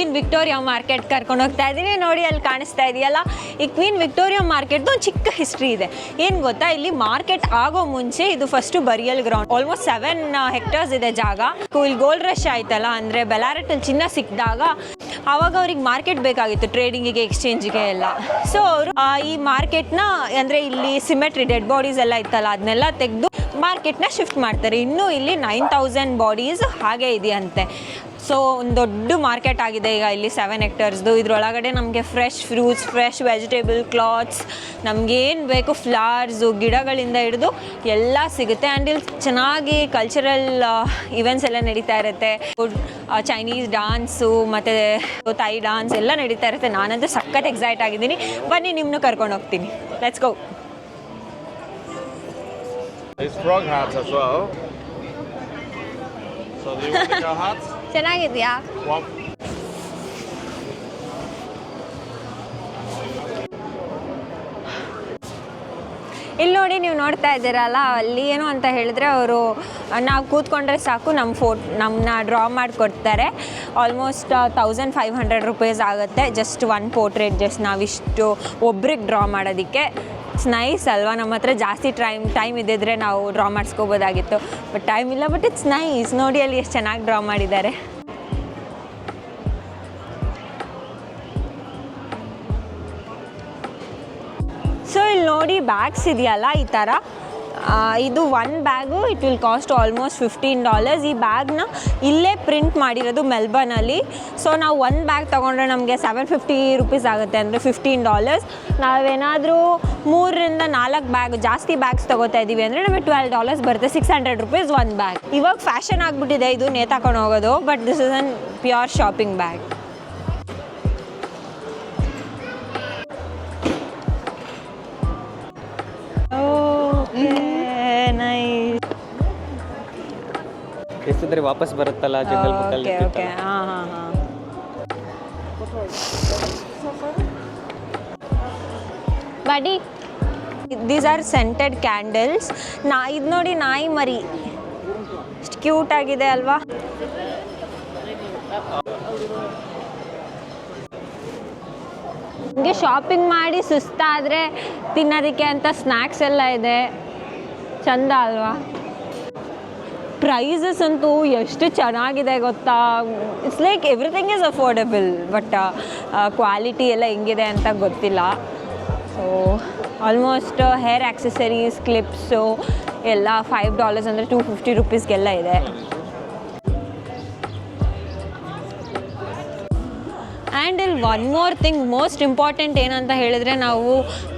Queen Victoria market ಕರ್ಕೊಂಡು ಹೋಗ್ತಾ ಇದ್ದೀನಿ. ನೋಡಿ ಅಲ್ಲಿ ಕಾಣಿಸ್ತಾ ಇದೆಯಲ್ಲ? ಈ ಕ್ವೀನ್ ವಿಕ್ಟೋರಿಯಾ ಮಾರ್ಕೆಟ್ದು ಒಂದು ಚಿಕ್ಕ ಹಿಸ್ಟ್ರಿ ಇದೆ. ಏನು ಗೊತ್ತಾ? ಇಲ್ಲಿ ಮಾರ್ಕೆಟ್ ಆಗೋ ಮುಂಚೆ ಇದು first burial ground almost seven hectares ಇದೆ ಜಾಗ. ಇಲ್ಲಿ ಗೋಲ್ಡ್ ರಶ್ ಆಯ್ತಲ್ಲ? ಅಂದರೆ ಬೆಲಾರಟ್ಟಲ್ಲಿ ಚಿನ್ನ ಸಿಕ್ಕಿದಾಗ ಆವಾಗ ಅವ್ರಿಗೆ ಮಾರ್ಕೆಟ್ ಬೇಕಾಗಿತ್ತು ಟ್ರೇಡಿಂಗಿಗೆ ಎಕ್ಸ್ಚೇಂಜಿಗೆ ಎಲ್ಲ. ಸೊ ಅವರು ಈ ಮಾರ್ಕೆಟ್ನ ಅಂದರೆ ಇಲ್ಲಿ ಸಿಮೆಟ್ರಿ ಡೆಡ್ ಬಾಡೀಸ್ ಎಲ್ಲ ಇತ್ತಲ್ಲ ಅದನ್ನೆಲ್ಲ ತೆಗೆದು ಮಾರ್ಕೆಟ್ನ ಶಿಫ್ಟ್ ಮಾಡ್ತಾರೆ. ಇನ್ನೂ ಇಲ್ಲಿ ನೈನ್ ತೌಸಂಡ್ ಬಾಡೀಸ್ ಹಾಗೆ ಇದೆಯಂತೆ. ಸೊ ಒಂದು ದೊಡ್ಡ ಮಾರ್ಕೆಟ್ ಆಗಿದೆ ಈಗ ಇಲ್ಲಿ ಸೆವೆನ್ ಹೆಕ್ಟರ್ಸ್ದು ಇದರೊಳಗಡೆ ನಮಗೆ fresh fruits fresh vegetable clothes ನಮಗೇನು ಬೇಕು ಫ್ಲವರ್ಸು ಗಿಡಗಳಿಂದ ಹಿಡಿದು ಎಲ್ಲ ಸಿಗುತ್ತೆ. ಆ್ಯಂಡ್ ಇಲ್ಲಿ ಚೆನ್ನಾಗಿ ಕಲ್ಚರಲ್ ಇವೆಂಟ್ಸ್ ಎಲ್ಲ ನಡೀತಾ ಇರುತ್ತೆ. ಚೈನೀಸ್ ಡಾನ್ಸು ಮತ್ತು ತಾಯಿ ಡಾನ್ಸ್ ಎಲ್ಲ ನಡೀತಾ ಇರುತ್ತೆ. ನಾನಂತೂ ಸಖತ್ ಎಕ್ಸೈಟ್ ಆಗಿದ್ದೀನಿ. ಬನ್ನಿ ನಿಮ್ಮನ್ನು ಕರ್ಕೊಂಡು ಹೋಗ್ತೀನಿ. Let's go It's frog hats as well. So, do you want hats? ಚೆನ್ನಾಗಿದೆಯಾ. ಇಲ್ಲಿ ನೋಡಿ ನೀವು ನೋಡ್ತಾ ಇದ್ದೀರಲ್ಲ ಅಲ್ಲಿ ಏನು ಅಂತ ಹೇಳಿದ್ರೆ ಅವರು ನಾವು ಕೂತ್ಕೊಂಡ್ರೆ ಸಾಕು ನಮ್ಮ ಫೋಟ್ ನಮ್ಮನ್ನ ಡ್ರಾ ಮಾಡಿಕೊಡ್ತಾರೆ. Almost thousand five hundred rupees ಆಗುತ್ತೆ ಜಸ್ಟ್ ಒನ್ ಪೋರ್ಟ್ರೇಟ್ ಜಸ್ಟ್ ನಾವಿಷ್ಟು ಒಬ್ರಿಗೆ ಡ್ರಾ ಮಾಡೋದಕ್ಕೆ. ಇಟ್ಸ್ ನೈಸ್ ಅಲ್ವಾ? ನಮ್ಮ ಹತ್ರ ಜಾಸ್ತಿ ಟೈಮ್ ಟೈಮ್ ಇದ್ದಿದ್ರೆ ನಾವು ಡ್ರಾ ಮಾಡಿಸ್ಕೋಬೋದಾಗಿತ್ತು. ಬಟ್ ಟೈಮ್ ಇಲ್ಲ, ಬಟ್ ಇಟ್ಸ್ ನೈಸ್. ನೋಡಿ ಅಲ್ಲಿ ಎಷ್ಟು ಚೆನ್ನಾಗಿ ಡ್ರಾ ಮಾಡಿದ್ದಾರೆ. ಸೊ ಇಲ್ಲಿ ನೋಡಿ ಬ್ಯಾಗ್ಸ್ ಇದೆಯಲ್ಲ, ಈ ಥರ ಇದು one bag it will cost almost fifteen dollars ಈ ಬ್ಯಾಗ್ನ ಇಲ್ಲೇ ಪ್ರಿಂಟ್ ಮಾಡಿರೋದು ಮೆಲ್ಬರ್ನಲ್ಲಿ ಸೊ ನಾವು ಒಂದು ಬ್ಯಾಗ್ ತೊಗೊಂಡ್ರೆ ನಮಗೆ ಸೆವೆನ್ ಫಿಫ್ಟಿ ರುಪೀಸ್ ಆಗುತ್ತೆ ಅಂದರೆ ಫಿಫ್ಟೀನ್ ಡಾಲರ್ಸ್ ನಾವೇನಾದರೂ ಮೂರರಿಂದ ನಾಲ್ಕು ಬ್ಯಾಗ್ ಜಾಸ್ತಿ ಬ್ಯಾಗ್ಸ್ ತೊಗೋತಾ ಇದ್ದೀವಿ ಅಂದರೆ ನಮಗೆ ಟ್ವೆಲ್ ಡಾಲರ್ಸ್ ಬರುತ್ತೆ. ಸಿಕ್ಸ್ ಹಂಡ್ರೆಡ್ ರುಪೀಸ್ ಒಂದು ಬ್ಯಾಗ್ ಇವಾಗ ಫ್ಯಾಷನ್ ಆಗಿಬಿಟ್ಟಿದೆ. ಇದು ನೇತಾಕೊಂಡು ಹೋಗೋದು but this is an pure shopping bag ಎಷ್ಟಿದ್ರೆ ವಾಪಸ್ ಬರುತ್ತಲ್ಲ ಜಂಗಲ್ ಬುಕ್ಕಲ್ಲಿ ಓಕೆ. ಓಕೆ ಹಾಂ ಹಾಂ ಹಾಂ. ಬಡಿ ದೀಸ್ ಆರ್ ಸೆಂಟೆಡ್ ಕ್ಯಾಂಡಲ್ಸ್ ನಾ ಇದು ನೋಡಿ ನಾಯಿ ಮರಿ. ಎಷ್ಟು ಕ್ಯೂಟ್ ಆಗಿದೆ ಅಲ್ವಾ? ನಿಮಗೆ ಶಾಪಿಂಗ್ ಮಾಡಿ ಸುಸ್ತಾದರೆ ತಿನ್ನೋದಕ್ಕೆ ಅಂತ ಸ್ನ್ಯಾಕ್ಸ್ ಎಲ್ಲ ಇದೆ. ಚಂದ ಅಲ್ವಾ? ಪ್ರೈಸಸ್ ಅಂತೂ ಎಷ್ಟು ಚೆನ್ನಾಗಿದೆ ಗೊತ್ತಾ? It's like everything is affordable but quality ಎಲ್ಲ ಹೆಂಗಿದೆ ಅಂತ ಗೊತ್ತಿಲ್ಲ. So almost hair accessories clips ಎಲ್ಲ ಫೈವ್ ಡಾಲರ್ಸ್ ಅಂದರೆ ಟೂ ಫಿಫ್ಟಿ ರುಪೀಸ್ಗೆಲ್ಲ ಇದೆ. ಆ್ಯಂಡ್ ಇಲ್ಲಿ one more thing most important ಏನಂತ ಹೇಳಿದ್ರೆ ನಾವು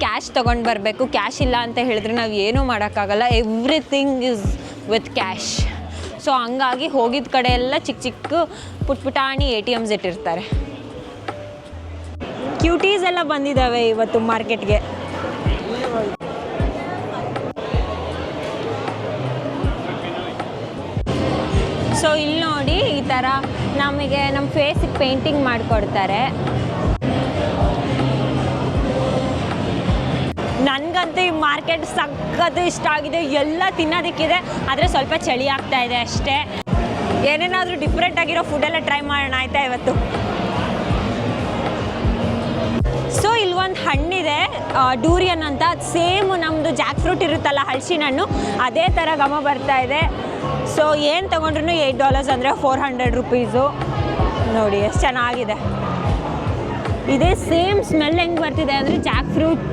ಕ್ಯಾಶ್ ತೊಗೊಂಡು ಬರಬೇಕು. ಕ್ಯಾಶ್ ಇಲ್ಲ ಅಂತ ಹೇಳಿದ್ರೆ ನಾವು ಏನೂ ಮಾಡೋಕ್ಕಾಗಲ್ಲ. Everything is with cash so ಹಂಗಾಗಿ ಹೋಗಿದ್ದ ಕಡೆ ಎಲ್ಲ ಚಿಕ್ಕ ಚಿಕ್ಕ ಪುಟ್ ಪುಟಾಣಿ ಎ ಟಿ ಎಮ್ಸ್ ಇಟ್ಟಿರ್ತಾರೆ. ಕ್ಯೂಟೀಸ್ ಎಲ್ಲ ಬಂದಿದ್ದಾವೆ ಇವತ್ತು ಮಾರ್ಕೆಟ್ಗೆ ಸೊ ಇಲ್ಲಿ ನೋಡಿ ಈ ಥರ ನಮಗೆ ನಮ್ಮ ಫೇಸಿಗೆ ಪೇಂಟಿಂಗ್ ಮಾಡಿಕೊಡ್ತಾರೆ. ನನಗಂತೂ ಈ ಮಾರ್ಕೆಟ್ ಸಖತ್ತು ಇಷ್ಟ ಆಗಿದೆ. ಎಲ್ಲ ತಿನ್ನೋದಕ್ಕಿದೆ. ಆದರೆ ಸ್ವಲ್ಪ ಚಳಿ ಆಗ್ತಾ ಇದೆ ಅಷ್ಟೇ. ಏನೇನಾದರೂ ಡಿಫ್ರೆಂಟ್ ಆಗಿರೋ ಫುಡ್ಡೆಲ್ಲ ಟ್ರೈ ಮಾಡೋಣ. ಆಯಿತಾ ಇವತ್ತು? ಸೊ ಒಂದು ಹಣ್ಣಿದೆ. ಡೂರಿಯನ್ ಅಂತ. ಸೇಮ್ ನಮ್ಮದು ಜಾಕ್ ಫ್ರೂಟ್ ಇರುತ್ತಲ್ಲ ಹಲಸಿನ ಹಣ್ಣು ಅದೇ ಥರ ಗಮ ಬರ್ತಾ ಇದೆ. ಸೊ ಏನು ತೊಗೊಂಡ್ರು ಏಯ್ಟ್ ಡಾಲರ್ಸ್ ಅಂದರೆ ಫೋರ್ ಹಂಡ್ರೆಡ್ ರುಪೀಸು ನೋಡಿ, ಎಷ್ಟು ಚೆನ್ನಾಗಿದೆ. ಇದೇ ಸೇಮ್ ಸ್ಮೆಲ್ ಹೆಂಗೆ ಬರ್ತಿದೆ ಅಂದರೆ ಜಾಕ್ ಫ್ರೂಟ್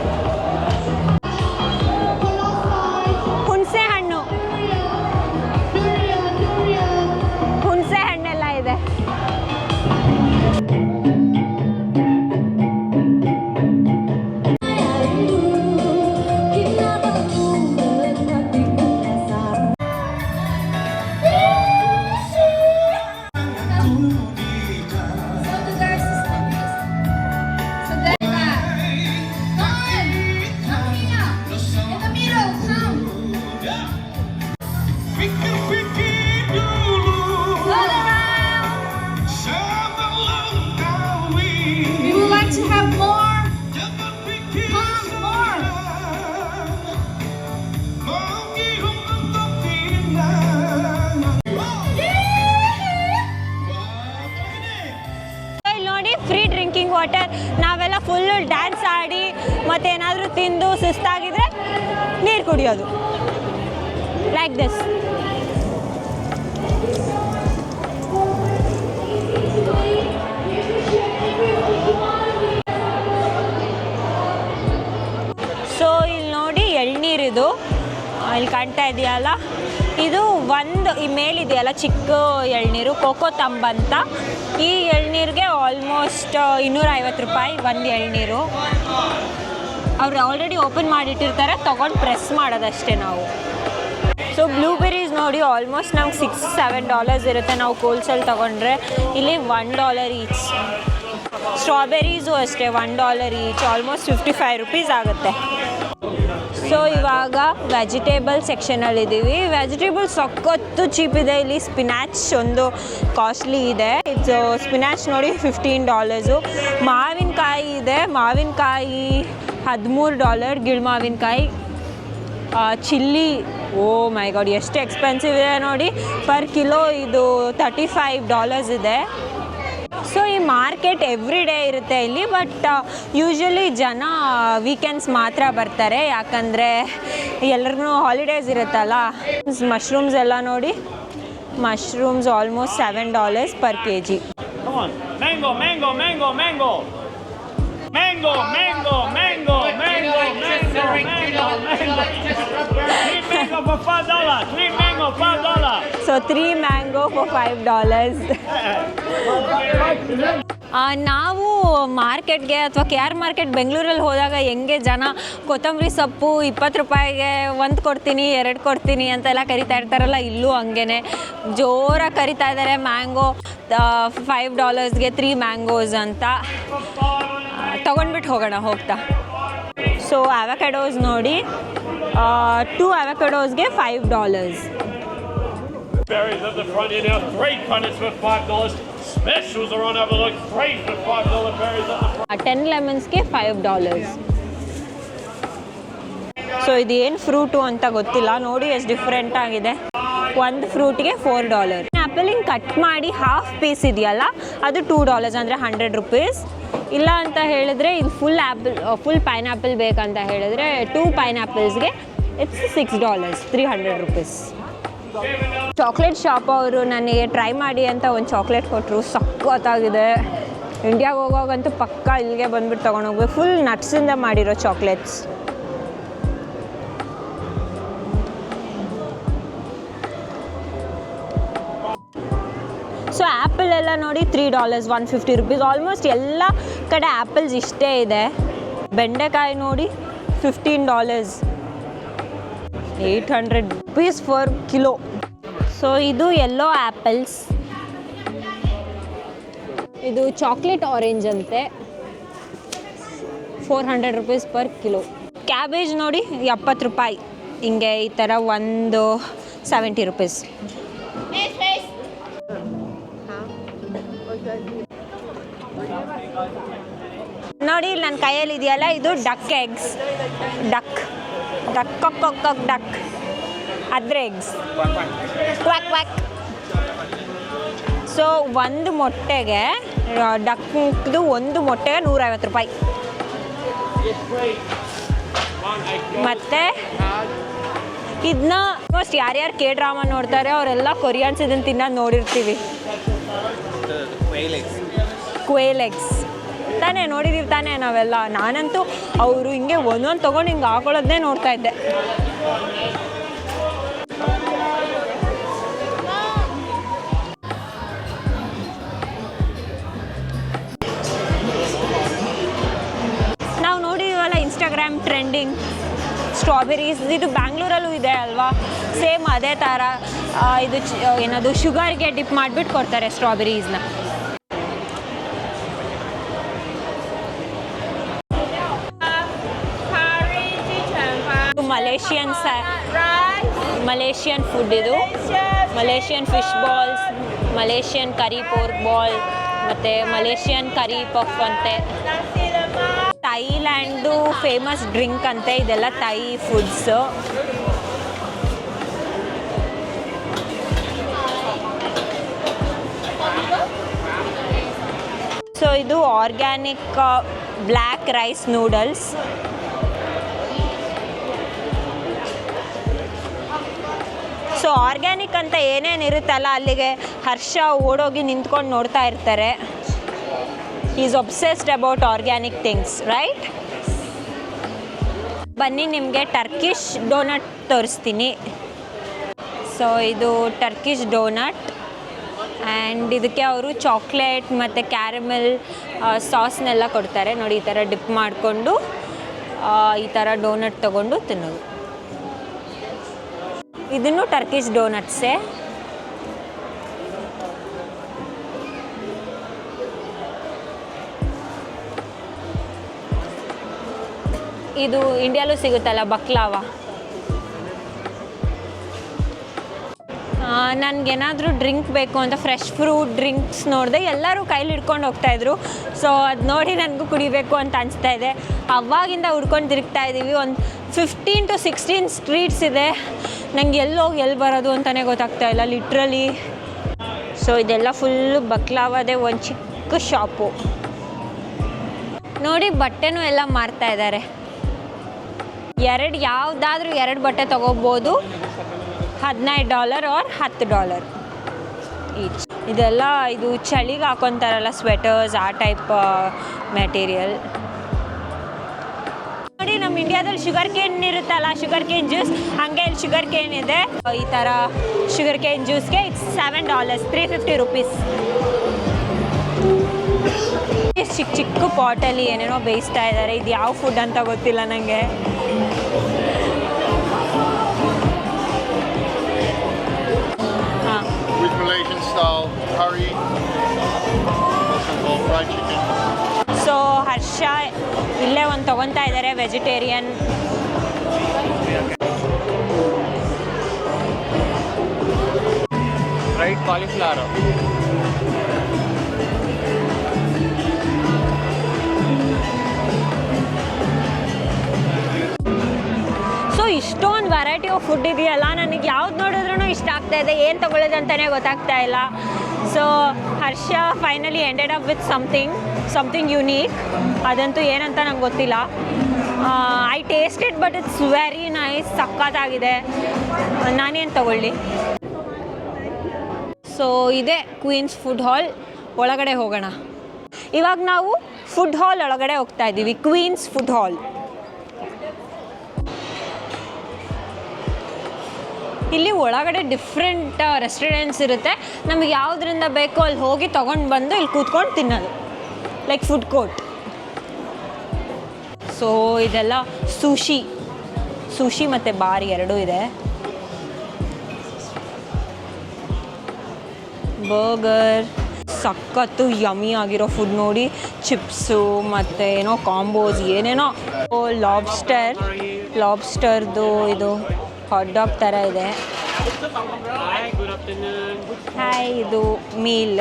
ಸುಸ್ತಾಗಿದ್ರೆ ನೀರು ಕುಡಿಯೋದು. ಲೈಕ್ ದಿಸ್ ಸೊ ಇಲ್ಲಿ ನೋಡಿ ಎಳ್ನೀರಿದು ಇಲ್ಲಿ ಕಾಣ್ತಾ ಇದೆಯಲ್ಲ? ಇದು ಒಂದು ಈ ಮೇಲಿದೆಯಲ್ಲ ಚಿಕ್ಕ ಎಳ್ನೀರು, ಕೋಕೋ ತಂಬ್ ಅಂತ. ಈ ಎಳ್ನೀರಿಗೆ ಆಲ್ಮೋಸ್ಟ್ ಇನ್ನೂರ ಐವತ್ತು ರೂಪಾಯಿ ಒಂದು ಎಳ್ನೀರು. ಅವ್ರು ಆಲ್ರೆಡಿ ಓಪನ್ ಮಾಡಿಟ್ಟಿರ್ತಾರೆ, ತೊಗೊಂಡು ಪ್ರೆಸ್ ಮಾಡೋದಷ್ಟೇ ನಾವು. ಸೊ ಬ್ಲೂಬೆರೀಸ್ ನೋಡಿ ಆಲ್ಮೋಸ್ಟ್ ನಮ್ಗೆ ಸಿಕ್ಸ್ ಸೆವೆನ್ ಡಾಲರ್ಸ್ ಇರುತ್ತೆ. ನಾವು ಕೋಲ್ಸಲ್ಲಿ ತೊಗೊಂಡ್ರೆ ಇಲ್ಲಿ ಒನ್ ಡಾಲರ್ ಈಚ್ ಸ್ಟ್ರಾಬೆರೀಸು ಅಷ್ಟೇ one dollar each almost fifty five rupees ಆಗುತ್ತೆ. ಸೊ ಇವಾಗ ವೆಜಿಟೇಬಲ್ ಸೆಕ್ಷನಲ್ಲಿ ಇದ್ದೀವಿ ವೆಜಿಟೇಬಲ್ ಸಖತ್ತು ಚೀಪ್ ಇದೆ. ಇಲ್ಲಿ ಸ್ಪಿನಾಚ್ ಒಂದು ಕಾಸ್ಟ್ಲಿ ಇದೆ. ಇದು ಸ್ಪಿನಾಚ್ ನೋಡಿ ಫಿಫ್ಟೀನ್ ಡಾಲರ್ಸು ಮಾವಿನಕಾಯಿ ಇದೆ. ಮಾವಿನಕಾಯಿ ಹದಿಮೂರು ಡಾಲರ್ ಗಿಳ್ಮಾವಿನಕಾಯಿ. ಚಿಲ್ಲಿ. ಓ ಮೈ ಗಾಡ್ ಎಷ್ಟು ಎಕ್ಸ್ಪೆನ್ಸಿವ್ ಇದೆ ನೋಡಿ. ಪರ್ ಕಿಲೋ ಇದು ತರ್ಟಿ ಫೈವ್ ಡಾಲರ್ಸ್ ಇದೆ. ಸೊ ಈ ಮಾರ್ಕೆಟ್ ಎವ್ರಿ ಡೇ ಇರುತ್ತೆ ಇಲ್ಲಿ ಬಟ್ ಯೂಶ್ವಲಿ ಜನ ವೀಕೆಂಡ್ಸ್ ಮಾತ್ರ ಬರ್ತಾರೆ. ಯಾಕಂದರೆ ಎಲ್ರಿಗೂ ಹಾಲಿಡೇಸ್ ಇರುತ್ತಲ್ಲ. ಮಶ್ರೂಮ್ಸ್ ಎಲ್ಲ ನೋಡಿ. Mushrooms almost seven dollars per K G mango mango mango mango, mango, mango. Mango, mango, mango, mango, mango, mango, mango. Three mango for five dollars. Three mango, five dollars. So three mango for five dollars ನಾವು ಮಾರ್ಕೆಟ್ಗೆ ಅಥವಾ K R market ಬೆಂಗಳೂರಲ್ಲಿ ಹೋದಾಗ ಹೆಂಗೆ ಜನ ಕೊತ್ತಂಬರಿ ಸೊಪ್ಪು ಇಪ್ಪತ್ತು ರೂಪಾಯಿಗೆ ಒಂದು ಕೊಡ್ತೀನಿ ಎರಡು ಕೊಡ್ತೀನಿ ಅಂತೆಲ್ಲ ಕರಿತಾ ಇರ್ತಾರಲ್ಲ ಇಲ್ಲೂ ಹಂಗೇ ಜೋರಾಗಿ ಕರಿತಾ ಇದ್ದಾರೆ ಮ್ಯಾಂಗೋ ಫೈವ್ ಡಾಲರ್ಸ್ಗೆ ತ್ರೀ ಮ್ಯಾಂಗೋಸ್ ಅಂತ ತೊಗೊಂಡ್ಬಿಟ್ಟು ಹೋಗೋಣ ಹೋಗ್ತಾ ಸೊ ಅವಕಾಡೋಸ್ ನೋಡಿ two ಅವಕಾಡೋಸ್ಗೆ five dollars Berries at the front here now. Three punnets for five dollars. Specials are on overlook. Three for five dollar berries at the front. Ten ಲೆಮನ್ಸ್ಗೆ five dollars so ಇದು ಏನು fruit ಅಂತ ಗೊತ್ತಿಲ್ಲ ನೋಡಿ ಎಷ್ಟು different ಆಗಿದೆ ಒಂದು ಫ್ರೂಟ್ಗೆ four dollar apple ಹಿಂಗೆ ಕಟ್ ಮಾಡಿ ಹಾಫ್ ಪೀಸ್ ಇದೆಯಲ್ಲ ಅದು ಟೂ ಡಾಲರ್ಸ್ ಅಂದರೆ ಹಂಡ್ರೆಡ್ ರುಪೀಸ್ ಇಲ್ಲ ಅಂತ ಹೇಳಿದ್ರೆ ಇದು ಫುಲ್ ಆ್ಯಪಲ್ ಫುಲ್ ಪೈನಾಪಲ್ ಬೇಕಂತ ಹೇಳಿದ್ರೆ two ಪೈನಾಪಲ್ಸ್ಗೆ it's six dollars three hundred rupees chocolate shop ಅವರು ನನಗೆ ಟ್ರೈ ಮಾಡಿ ಅಂತ ಒಂದು ಚಾಕ್ಲೇಟ್ ಕೊಟ್ಟರು ಸಕ್ಕತ್ತಾಗಿದೆ ಇಂಡಿಯಾಗೆ ಹೋಗೋವಾಗಂತೂ ಪಕ್ಕ ಇಲ್ಲಿಗೆ ಬಂದ್ಬಿಟ್ಟು ತೊಗೊಂಡೋಗ್ಬೇಕು. ಫುಲ್ ನಟ್ಸಿಂದ ಮಾಡಿರೋ ಚಾಕ್ಲೇಟ್ಸ್ ಎಲ್ಲ ನೋಡಿ three dollars one fifty rupees almost ಎಲ್ಲ ಕಡೆ ಆ್ಯಪಲ್ಸ್ ಇಷ್ಟೇ ಇದೆ. ಬೆಂಡೆಕಾಯಿ ನೋಡಿ fifteen dollars eight hundred rupees per kilo so ಇದು ಎಲ್ಲೋ ಆ್ಯಪಲ್ಸ್ ಇದು ಚಾಕ್ಲೇಟ್ ಆರೆಂಜ್ ಅಂತೆ. Four hundred rupees per kilo cabbage ನೋಡಿ ಎಪ್ಪತ್ತು ರೂಪಾಯಿ. ಹಿಂಗೆ ಈ ಥರ ಒಂದು ಸೆವೆಂಟಿ ರುಪೀಸ್ ನೋಡಿ ಇಲ್ಲಿ ನನ್ನ ಕೈಯಲ್ಲಿ ಇದೆಯಲ್ಲ ಇದು ಡಕ್ ಎಗ್ಸ್ ಡಕ್ ಡಕ್ ಕೊಕ್ ಕೊಕ್ ಕೊಕ್ ಡಕ್ ಅದ್ರ ಎಗ್ಸ್ ಕ್ವಾಕ್ ಕ್ವಾಕ್ ಸೊ ಒಂದು ಮೊಟ್ಟೆಗೆ ಡಕ್ದು ಒಂದು ಮೊಟ್ಟೆಗೆ ನೂರೈವತ್ತು ರೂಪಾಯಿ. ಮತ್ತು ಇದನ್ನ ಆಲ್ಮೋಸ್ಟ್ ಯಾರ್ಯಾರು ಕೆ ಡ್ರಾಮಾ ನೋಡ್ತಾರೆ ಅವರೆಲ್ಲ ಕೊರಿಯನ್ಸ್ ಇದನ್ನು ತಿನ್ನೋದು ನೋಡಿರ್ತೀವಿ. ಕ್ವೇಲ್ ಎಗ್ಸ್ ತಾನೇ ನೋಡಿದೀವಿ ತಾನೇ ನಾವೆಲ್ಲ. ನಾನಂತೂ ಅವರು ಹಿಂಗೆ ಒಂದೊಂದು ತೊಗೊಂಡು ಹಿಂಗೆ ಹಾಕೊಳ್ಳೋದನ್ನೇ ನೋಡ್ತಾ ಇದ್ದೆ. ನಾವು ಇನ್ಸ್ಟಾಗ್ರಾಮ್ ಟ್ರೆಂಡಿಂಗ್ ಸ್ಟ್ರಾಬೆರೀಸ್ ಇದು ಬ್ಯಾಂಗ್ಳೂರಲ್ಲೂ ಇದೆ ಅಲ್ವಾ? ಸೇಮ್ ಅದೇ ಥರ ಇದು ಏನದು ಶುಗರ್ಗೆ ಡಿಪ್ ಮಾಡಿಬಿಟ್ಟು ಕೊಡ್ತಾರೆ ಸ್ಟ್ರಾಬೆರೀಸ್ನ ಮಲೇಷಿಯನ್ ಮಲೇಷಿಯನ್ ಫುಡ್ ಇದು. Malaysian fish balls Malaysian curry pork ball ಮತ್ತು ಮಲೇಷಿಯನ್ ಕರಿ ಪಫ್ ಅಂತೆ. ಥೈಲ್ಯಾಂಡು ಫೇಮಸ್ ಡ್ರಿಂಕ್ ಅಂತೆ ಇದೆಲ್ಲ ಥೈ ಫುಡ್ಸ್ ಸೊ ಇದು organic black rice noodles organic ಅಂತ ಏನೇನು ಇರುತ್ತಲ್ಲ ಅಲ್ಲಿಗೆ ಹರ್ಷ ಓಡೋಗಿ ನಿಂತ್ಕೊಂಡು ನೋಡ್ತಾ ಇರ್ತಾರೆ. Is obsessed about organic things right ಬನ್ನಿ, ನಿಮಗೆ ಟರ್ಕಿಶ್ ಡೋನಟ್ ತೋರಿಸ್ತೀನಿ. ಸೊ ಇದು ಟರ್ಕಿಶ್ ಡೋನಟ್ ಆ್ಯಂಡ್ ಇದಕ್ಕೆ ಅವರು ಚಾಕ್ಲೇಟ್ ಮತ್ತು ಕ್ಯಾರಮೆಲ್ ಸಾಸ್ನೆಲ್ಲ ಕೊಡ್ತಾರೆ. ನೋಡಿ, ಈ ಥರ ಡಿಪ್ ಮಾಡಿಕೊಂಡು ಈ ಥರ ಡೋನಟ್ ತೊಗೊಂಡು ತಿನ್ನೋದು. ಇದನ್ನು ಟರ್ಕಿಶ್ ಡೋನಟ್ಸೇ ಇದು ಇಂಡಿಯಾಲೂ ಸಿಗುತ್ತಲ್ಲ ಬಕ್ಲಾವ? ನನಗೇನಾದರೂ ಡ್ರಿಂಕ್ ಬೇಕು ಅಂತ ಫ್ರೆಶ್ ಫ್ರೂಟ್ ಡ್ರಿಂಕ್ಸ್ ನೋಡಿದೆ ಎಲ್ಲರೂ ಕೈಲಿ ಹಿಡ್ಕೊಂಡು ಹೋಗ್ತಾಯಿದ್ರು ಸೊ ಅದು ನೋಡಿ ನನಗೂ ಕುಡಿಬೇಕು ಅಂತ ಅನಿಸ್ತಾ ಇದೆ. ಅವಾಗಿಂದ ಹುಡ್ಕೊಂಡು ತಿರುಗ್ತಾ ಇದ್ದೀವಿ ಒಂದು ಫಿಫ್ಟೀನ್ ಟು ಸಿಕ್ಸ್ಟೀನ್ ಸ್ಟ್ರೀಟ್ಸ್ ಇದೆ. ನಂಗೆ ಎಲ್ಲೋಗಿ ಎಲ್ಲಿ ಬರೋದು ಅಂತಲೇ ಗೊತ್ತಾಗ್ತಾ ಇಲ್ಲ ಲಿಟ್ರಲಿ ಸೊ ಇದೆಲ್ಲ ಫುಲ್ಲು ಬಕ್ಲಾವದೇ ಒಂದು ಚಿಕ್ಕ ಶಾಪು. ನೋಡಿ, ಬಟ್ಟೆನೂ ಎಲ್ಲ ಮಾರ್ತಾ ಇದ್ದಾರೆ ಎರಡು ಯಾವುದಾದ್ರೂ ಎರಡು ಬಟ್ಟೆ ತೊಗೋಬೋದು. ಹದಿನೈದು ಡಾಲರ್ ಆರ್ ಹತ್ತು ಡಾಲರ್ ಈಚ್ ಇದೆಲ್ಲ ಇದು ಚಳಿಗೆ ಹಾಕೊತಾರಲ್ಲ ಸ್ವೆಟರ್ಸ್ ಆ ಟೈಪ್ ಮೆಟೀರಿಯಲ್ ನೋಡಿ ನಮ್ಮ ಇಂಡಿಯಾದಲ್ಲಿ ಶುಗರ್ ಕೇನ್ ಇರುತ್ತಲ್ಲ ಶುಗರ್ ಕೇನ್ ಜ್ಯೂಸ್ ಹಾಗೆ ಇಲ್ಲಿ ಶುಗರ್ ಕೇನ್ ಇದೆ. ಈ ಥರ sugar cane ಜ್ಯೂಸ್ಗೆ it's seven dollars three fifty rupees ಚಿಕ್ಕ ಚಿಕ್ಕ ಪಾಟಲ್ಲಿ ಏನೇನೋ ಬೇಯಿಸ್ತಾ ಇದ್ದಾರೆ ಇದು ಯಾವ ಫುಡ್ ಅಂತ ಗೊತ್ತಿಲ್ಲ ನನಗೆ ಹಾಂ Malaysian. ಹರ್ಷ ಇಲ್ಲೇ ಒಂದು ತೊಗೊತಾ ಇದ್ದಾರೆ ವೆಜಿಟೇರಿಯನ್ ಫ್ರೈಡ್ ಕಾಲಿಫ್ಲವರ್ ಸೊ ಇಷ್ಟೊಂದು ವೆರೈಟಿ ಆಫ್ ಫುಡ್ ಇದೆಯಲ್ಲ? ನನಗೆ ಯಾವ್ದು ನೋಡಿದ್ರೂ ಇಷ್ಟ ಆಗ್ತಾ ಇದೆ. ಏನು ತಗೊಳ್ಳೋದು ಅಂತಲೇ ಗೊತ್ತಾಗ್ತಾ ಇಲ್ಲ. So Harsha finally ended up with something something unique ಅದಂತೂ ಏನಂತ ನಂಗೆ ಗೊತ್ತಿಲ್ಲ. I taste it but it's very nice ಸಕ್ಕತ್ತಾಗಿದೆ. ನಾನೇನು ತಗೊಳ್ಳಿ? ಸೊ ಇದೆ ಕ್ವೀನ್ಸ್ ಫುಡ್ ಹಾಲ್ ಒಳಗಡೆ ಹೋಗೋಣ. ಇವಾಗ ನಾವು ಫುಡ್ ಹಾಲ್ ಒಳಗಡೆ ಹೋಗ್ತಾ ಇದ್ದೀವಿ. ಕ್ವೀನ್ಸ್ ಫುಡ್ ಹಾಲ್ ಇಲ್ಲಿ ಒಳಗಡೆ ಡಿಫ್ರೆಂಟ್ ರೆಸ್ಟೋರೆಂಟ್ಸ್ ಇರುತ್ತೆ. ನಮಗೆ ಯಾವುದರಿಂದ ಬೇಕೋ ಅಲ್ಲಿ ಹೋಗಿ ತೊಗೊಂಡು ಬಂದು ಇಲ್ಲಿ ಕೂತ್ಕೊಂಡು ತಿನ್ನೋದು. ಲೈಕ್ ಫುಡ್ ಕೋರ್ಟ್ ಸೊ ಇದೆಲ್ಲ ಸುಶಿ ಸುಶಿ ಮತ್ತು ಬಾರ್ ಎರಡೂ ಇದೆ. ಬರ್ಗರ್ ಸಖತ್ತು ಯಮ್ಮಿ ಆಗಿರೋ ಫುಡ್ ನೋಡಿ ಚಿಪ್ಸು ಮತ್ತು ಏನೋ ಕಾಂಬೋಸ್ ಏನೇನೋ. ಲಾಬ್ಸ್ಟರ್ ಲಾಬ್ಸ್ಟರ್ದು ಇದು ಹಾಟ್ ಡಾಗ್ ಥರ ಇದೆ. ಹಾಯ್ ಇದು ಮೀಲ್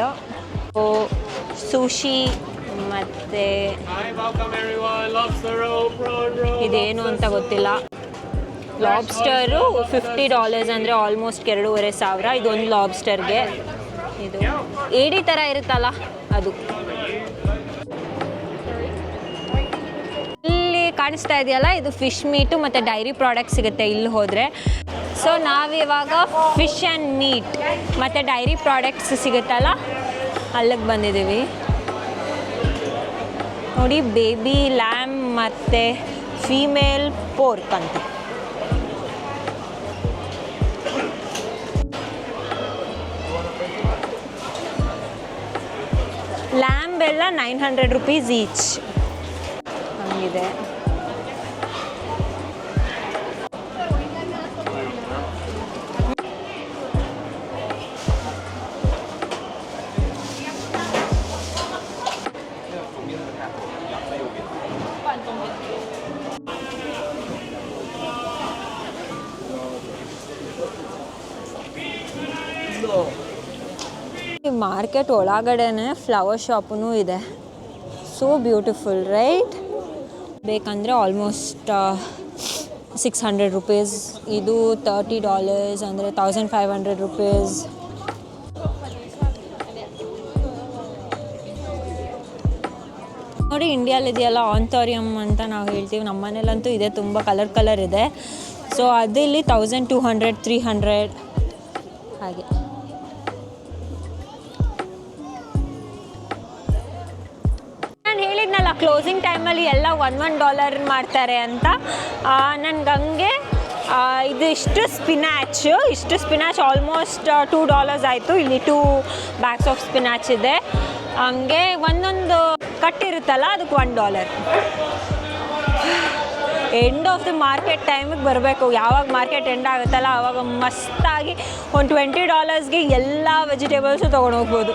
ಸುಶಿ ಮತ್ತು ಇದೇನು ಅಂತ ಗೊತ್ತಿಲ್ಲ. ಲಾಬ್ಸ್ಟರು ಫಿಫ್ಟಿ ಡಾಲರ್ಸ್ ಅಂದರೆ ಆಲ್ಮೋಸ್ಟ್ ಎರಡೂವರೆ ಸಾವಿರ. ಇದೊಂದು ಲಾಬ್ಸ್ಟರ್ಗೆ ಇದು ಏಡಿ ಥರ ಇರುತ್ತಲ್ಲ ಅದು. ಇಲ್ಲಿ ಕಾಣಿಸ್ತಾ ಇದೆಯಲ್ಲ ಇದು ಫಿಶ್ ಮೀಟು ಮತ್ತು ಡೈರಿ ಪ್ರಾಡಕ್ಟ್ ಸಿಗುತ್ತೆ ಇಲ್ಲಿ ಹೋದರೆ. ಸೊ ನಾವಿವಾಗ ಫಿಶ್ ಆ್ಯಂಡ್ ಮೀಟ್ ಮತ್ತು ಡೈರಿ ಪ್ರಾಡಕ್ಟ್ಸ್ ಸಿಗುತ್ತಲ್ಲ ಅಲ್ಲಿಗೆ ಬಂದಿದ್ದೀವಿ. ನೋಡಿ ಬೇಬಿ ಲ್ಯಾಮ್ ಮತ್ತು ಫೀಮೇಲ್ ಪೋರ್ಕ್ ಅಂತ. ಲ್ಯಾಂಬ್ ಎಲ್ಲ ನೈನ್ ಹಂಡ್ರೆಡ್ ರುಪೀಸ್ ಈಚ್ ಹಂಗಿದೆ. ಮಾರ್ಕೆಟ್ ಒಳಗಡೆನೆ ಫ್ಲವರ್ ಶಾಪೂ ಇದೆ. ಸೋ ಬ್ಯೂಟಿಫುಲ್ ರೈಟ್ ಬೇಕಂದರೆ ಆಲ್ಮೋಸ್ಟ್ ಸಿಕ್ಸ್ ಹಂಡ್ರೆಡ್ ರುಪೀಸ್ ಇದು ತರ್ಟಿ ಡಾಲರ್ಸ್ ಅಂದರೆ ತೌಸಂಡ್ ಫೈವ್ ಹಂಡ್ರೆಡ್ ರುಪೀಸ್ ನೋಡಿ ಇಂಡಿಯಾಲಿದೆಯಲ್ಲ ಆಂಥೋರಿಯಂ ಅಂತ ನಾವು ಹೇಳ್ತೀವಿ. ನಮ್ಮ ಮನೇಲಂತೂ ಇದೆ, ತುಂಬ ಕಲರ್ ಕಲರ್ ಇದೆ. So ಅದಿಲ್ಲಿ thousand two hundred three hundred ಹಾಗೆ. ಕ್ಲೋಸಿಂಗ್ ಟೈಮಲ್ಲಿ ಎಲ್ಲ ಒನ್ ಒನ್ ಡಾಲರ್ ಮಾಡ್ತಾರೆ ಅಂತ. ನನಗೆ ಹಂಗೆ ಇದು ಇಷ್ಟು ಸ್ಪಿನಾಚ್ ಇಷ್ಟು ಸ್ಪಿನಾಚ್ ಆಲ್ಮೋಸ್ಟ್ ಟೂ ಡಾಲರ್ಸ್ ಆಯಿತು. ಇಲ್ಲಿ ಟೂ ಬ್ಯಾಗ್ಸ್ ಆಫ್ ಸ್ಪಿನಾಚ್ ಇದೆ. ಹಂಗೆ ಒಂದೊಂದು ಕಟ್ ಇರುತ್ತಲ್ಲ, ಅದಕ್ಕೆ one dollar end of the market ಟೈಮಿಗೆ ಬರಬೇಕು. ಯಾವಾಗ ಮಾರ್ಕೆಟ್ ಎಂಡ್ ಆಗುತ್ತಲ್ಲ ಆವಾಗ ಮಸ್ತಾಗಿ ಒಂದು ಟ್ವೆಂಟಿ ಡಾಲರ್ಸ್ಗೆ ಎಲ್ಲ ವೆಜಿಟೇಬಲ್ಸು ತೊಗೊಂಡು ಹೋಗ್ಬೋದು.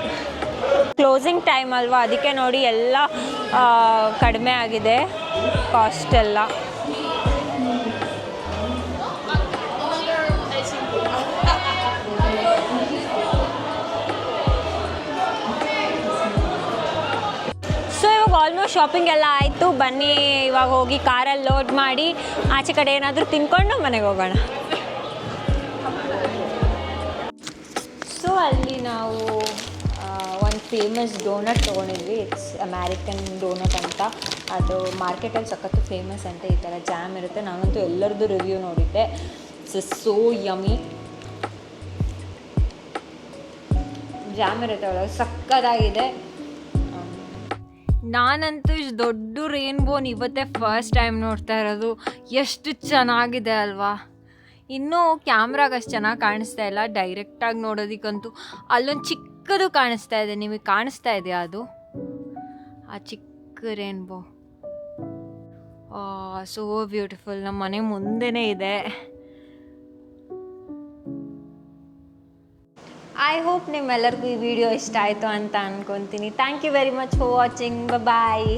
ಕ್ಲೋಸಿಂಗ್ ಟೈಮ್ ಅಲ್ವಾ? ಅದಕ್ಕೆ ನೋಡಿ ಎಲ್ಲ ಕಡಿಮೆ ಆಗಿದೆ. ಕಾಸ್ಟ್ ಎಲ್ಲ. ಸೊ ಇವಾಗ ಆಲ್ಮೋಸ್ಟ್ ಶಾಪಿಂಗ್ ಎಲ್ಲ ಆಯಿತು. ಬನ್ನಿ, ಇವಾಗ ಹೋಗಿ ಕಾರಲ್ಲಿ ಲೋಡ್ ಮಾಡಿ, ಆಚೆ ಕಡೆ ಏನಾದರೂ ತಿನ್ಕೊಂಡು ಮನೆಗೆ ಹೋಗೋಣ. ಸೊ ಅಲ್ಲಿ ನಾವು ಫೇಮಸ್ ಡೋನಟ್ ತೊಗೊಂಡಿದ್ವಿ. ಇಟ್ಸ್ ಅಮೇರಿಕನ್ ಡೋನಟ್ ಅಂತ. ಅದು ಮಾರ್ಕೆಟಲ್ಲಿ ಸಖತ್ತು ಫೇಮಸ್ ಅಂತ ಈ ಥರ ಜಾಮ್ ಇರುತ್ತೆ. ನಾನಂತೂ ಎಲ್ಲರದ್ದು ರಿವ್ಯೂ ನೋಡಿದ್ದೆ. ಇಟ್ಸ್ ಸೋ ಯಮಿ ಜಾಮ್ ಇರುತ್ತೆ ಒಳಗೆ. ಸಕ್ಕತ್ತಾಗಿದೆ ನಾನಂತೂ ಇಷ್ಟು ದೊಡ್ಡ ರೇನ್ಬೋನ್ ಇವತ್ತೇ ಫಸ್ಟ್ ಟೈಮ್ ನೋಡ್ತಾ ಇರೋದು. ಎಷ್ಟು ಚೆನ್ನಾಗಿದೆ ಅಲ್ವಾ? ಇನ್ನೂ ಕ್ಯಾಮ್ರಾಗೆ ಅಷ್ಟು ಚೆನ್ನಾಗಿ ಕಾಣಿಸ್ತಾ ಇಲ್ಲ. ಡೈರೆಕ್ಟಾಗಿ ನೋಡೋದಕ್ಕಂತೂ. ಅಲ್ಲೊಂದು ಚಿಕ್ಕದು ಕಾಣಿಸ್ತಾ ಇದೆ. ನಿಮಗೆ ಕಾಣಿಸ್ತಾ ಇದೆಯಾ ಅದು? ಆ ಚಿಕ್ಕ ರೇನ್ಬೋ ಸೋ ಬ್ಯೂಟಿಫುಲ್ ನಮ್ಮ ಮನೆ ಮುಂದೆನೇ ಇದೆ. ಐ ಹೋಪ್ ನಿಮ್ಮೆಲ್ಲರಿಗೂ ಈ ವಿಡಿಯೋ ಇಷ್ಟ ಆಯಿತು ಅಂತ ಅನ್ಕೊಂತೀನಿ. Thank you very much for watching bye